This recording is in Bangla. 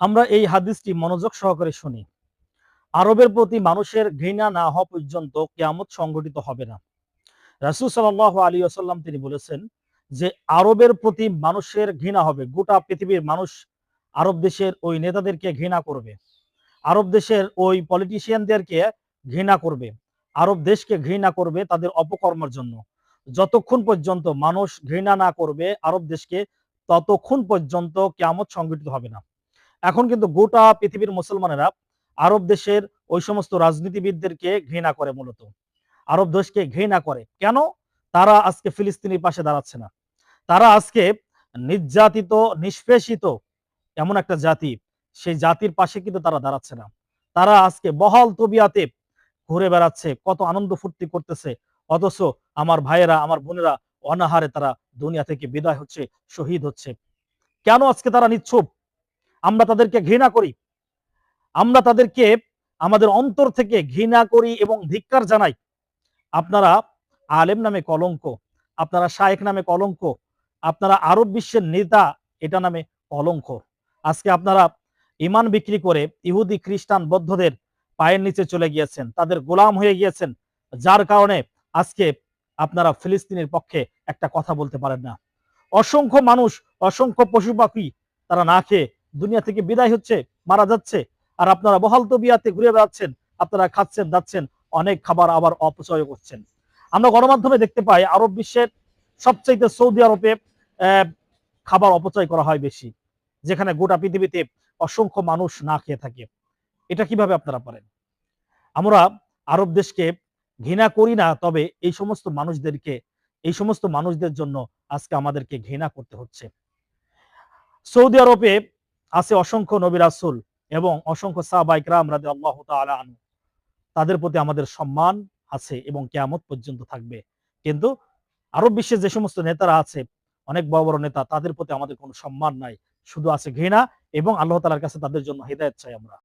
আমরা এই হাদিসটি মনোযোগ সহকারে শুনি। আরবের প্রতি মানুষের ঘৃণা না হওয়া পর্যন্ত কেয়ামত সংগঠিত হবে না। রাসুল সাল্লাহ আলী আসাল্লাম তিনি বলেছেন যে, আরবের প্রতি মানুষের ঘৃণা হবে। গোটা পৃথিবীর মানুষ আরব দেশের ওই নেতাদেরকে ঘৃণা করবে। আরব দেশের ওই পলিটিশিয়ানদেরকে ঘৃণা করবে। আরব দেশকে ঘৃণা করবে তাদের অপকর্মের জন্য। যতক্ষণ পর্যন্ত মানুষ ঘৃণা না করবে আরব দেশকে, ততক্ষণ পর্যন্ত কেয়ামত সংগঠিত হবে না। এখন কিন্তু গোটা পৃথিবীর মুসলমানেরা আরব দেশের ওই সমস্ত রাজনীতিবিদদেরকে ঘৃণা করে মূলত। আরব দেশকে ঘৃণা করে। কেন? তারা আজকে ফিলিস্তিনির পাশে দাঁড়াচ্ছে না। তারা আজকে নির্যাতিত, নিষ্পেষিত এমন একটা জাতি। সেই জাতির পাশে কিন্তু তারা দাঁড়াচ্ছে না। তারা আজকে বহাল তবিয়াতে ঘুরে বেড়াচ্ছে, কত আনন্দ ফুর্তি করতেছে। অথচ আমার ভাইয়েরা, আমার বোনেরা অনাহারে তারা দুনিয়া থেকে বিদায় হচ্ছে, শহীদ হচ্ছে। কেন আজকে তারা নিচ্ছুপ? আমরা তাদেরকে ঘৃণা করি। আমরা তাদেরকে আমাদের অন্তর থেকে ঘৃণা করি এবং ধিক্কার জানাই। আপনারা আলেম নামে কলঙ্ক, আপনারা শায়েক নামে কলঙ্ক, আপনারা আরব বিশ্বের নেতা, এটা নামে কলঙ্ক। আজকে আপনারা ইমান বিক্রি করে ইহুদি, খ্রিস্টান, বৌদ্ধদের পায়ের নিচে চলে গিয়েছেন, তাদের গোলাম হয়ে গিয়েছেন, যার কারণে আজকে আপনারা ফিলিস্তিনের পক্ষে একটা কথা বলতে পারেন না। অসংখ্য মানুষ, অসংখ্য পশু পাখি তারা না খেয়ে দুনিয়া থেকে বিদায় হচ্ছে, মারা যাচ্ছে। আর আপনারা বহাল তবিয়াতে ঘুরে বেড়াচ্ছেন, আপনারা খাচ্ছেন যাচ্ছেন অনেক খাবার আবার অপচয় করছেন। আমরা গণমাধ্যমে দেখতে পাই, আরব বিশ্বের সবচাইতে সৌদি আরবে খাবার অপচয় করা হয় বেশি, যেখানে গোটা পৃথিবীতে অসংখ্য মানুষ না খেয়ে থাকে। এটা কীভাবে আপনারা পারেন? আমরা আরব দেশকে ঘৃণা করি না, তবে এই সমস্ত মানুষদেরকে, এই সমস্ত মানুষদের জন্য আজকে আমাদেরকে ঘৃণা করতে হচ্ছে। সৌদি আরবে আছে অসংখ্য নবী আসুল এবং অসংখ্য সাহবাইক রাম আল্লাহ আনু তাদের প্রতি আমাদের সম্মান আছে এবং কেয়ামত পর্যন্ত থাকবে। কিন্তু আরব বিশ্বের যে সমস্ত নেতারা আছে, অনেক বড় বড় নেতা, তাদের প্রতি আমাদের কোনো সম্মান নাই। শুধু আছে ঘৃণা এবং আল্লাহ তালার কাছে তাদের জন্য হৃদায়ত চাই আমরা।